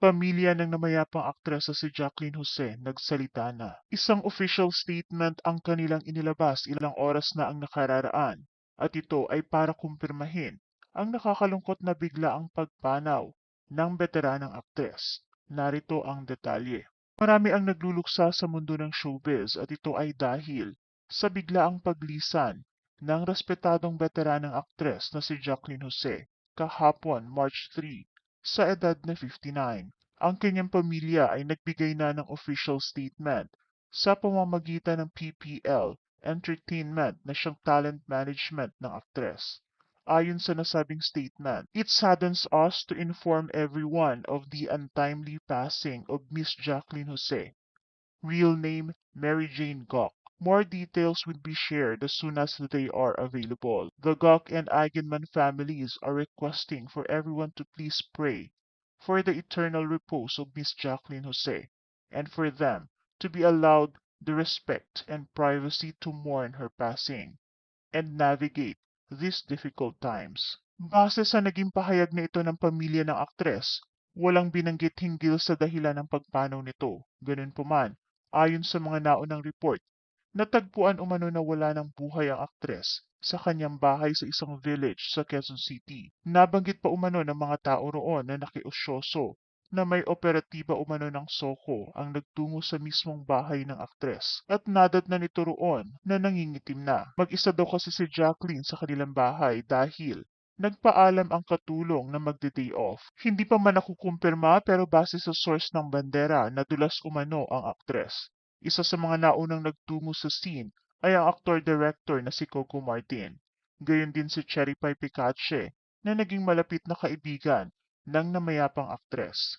Pamilya ng namayapang aktres na si Jacqueline Jose nagsalita na. Isang official statement ang kanilang inilabas ilang oras na ang nakararaan at ito ay para kumpirmahin ang nakakalungkot na bigla ang pagpanaw ng veteranang aktres. Narito ang detalye. Marami ang nagluluksa sa mundo ng showbiz at ito ay dahil sa biglaang paglisan ng respetadong veteranang aktres na si Jacqueline Jose kahapon March 3 sa edad na 59. Ang kanyang pamilya ay nagbigay na ng official statement sa pamamagitan ng PPL Entertainment na siyang talent management ng aktres. Ayon sa nasabing statement, it saddens us to inform everyone of the untimely passing of Miss Jacqueline Jose. Real name Mary Jane Gok. More details will be shared as soon as they are available. The Gok and Eigenman families are requesting for everyone to please pray for the eternal repose of Miss Jacqueline Jose and for them to be allowed the respect and privacy to mourn her passing and navigate these difficult times. Base sa naging pahayag na ito ng pamilya ng aktres, walang binanggit hinggil sa dahilan ng pagpanaw nito. Ganun po man, ayon sa mga naunang report, natagpuan umano na wala ng buhay ang aktres sa kanyang bahay sa isang village sa Quezon City. Nabanggit pa umano ng mga tao roon na nakiusyoso na may operatiba umano ng Soko ang nagtungo sa mismong bahay ng aktres at nadat na nito roon na nangingitim na. Mag-isa daw kasi si Jacqueline sa kanilang bahay dahil nagpaalam ang katulong na magde-day off. Hindi pa man nakukumpirma pero base sa source ng bandera na dulas umano ang aktres. Isa sa mga naunang nagtungo sa scene ay ang aktor-director na si Coco Martin. Gayon din si Cherry Pie Picache na naging malapit na kaibigan ng namayapang aktres.